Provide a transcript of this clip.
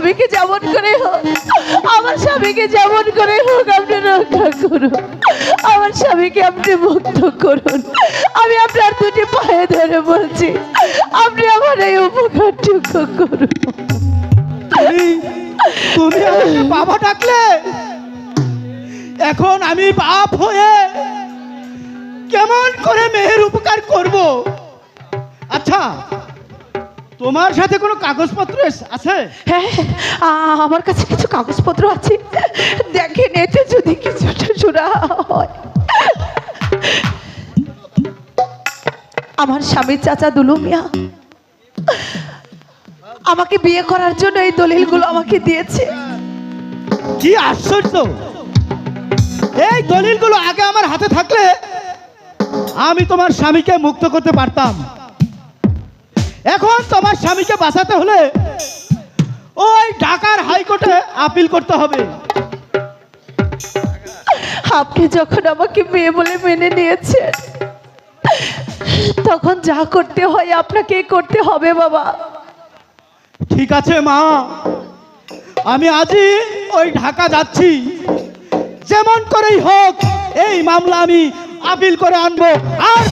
স্বামীকে যেমন করে হোক, আমার স্বামীকে যেমন করে হোক আপনি রক্ষা করুন। আমার স্বামীকে আপনি মুক্ত করুন। আমি আপনার দুটি পায়ে ধরে বলছি, আপনি আমার এই উপকারটুকু করুন। তুমি বাবা ডাকলে? এখন আমি বাপ হয়ে কেমন করে মেয়ের উপকার করব? আচ্ছা তোমার সাথে কোনো কাগজপত্র আছে? হ্যাঁ আমার কাছে কিছু কাগজপত্র আছে। দেখেন এতে যদি কিছুটা শোনা হয়। আমার স্বামীর চাচা দুলু মিয়া আমাকে বিয়ে করার জন্য এই দলিলগুলো আমাকে দিয়েছে। কি আশ্চর্য! এই দলিলগুলো আগে আমার হাতে থাকলে আমি তোমার স্বামীকে মুক্ত করতে পারতাম। এখন তোমার স্বামীকে বাঁচাতে হলে ওই ঢাকার হাইকোর্টে আপিল করতে হবে। আপনি যখন আমাকে মেয়ে বলে মেনে নিয়েছেন তখন যা করতে হয় আপনাকে করতে হবে বাবা। ঠিক আছে মা আমি আজই ওই ঢাকা যাচ্ছি। যেমন করেই হোক এই মামলা আমি আপিল করে আনব। আর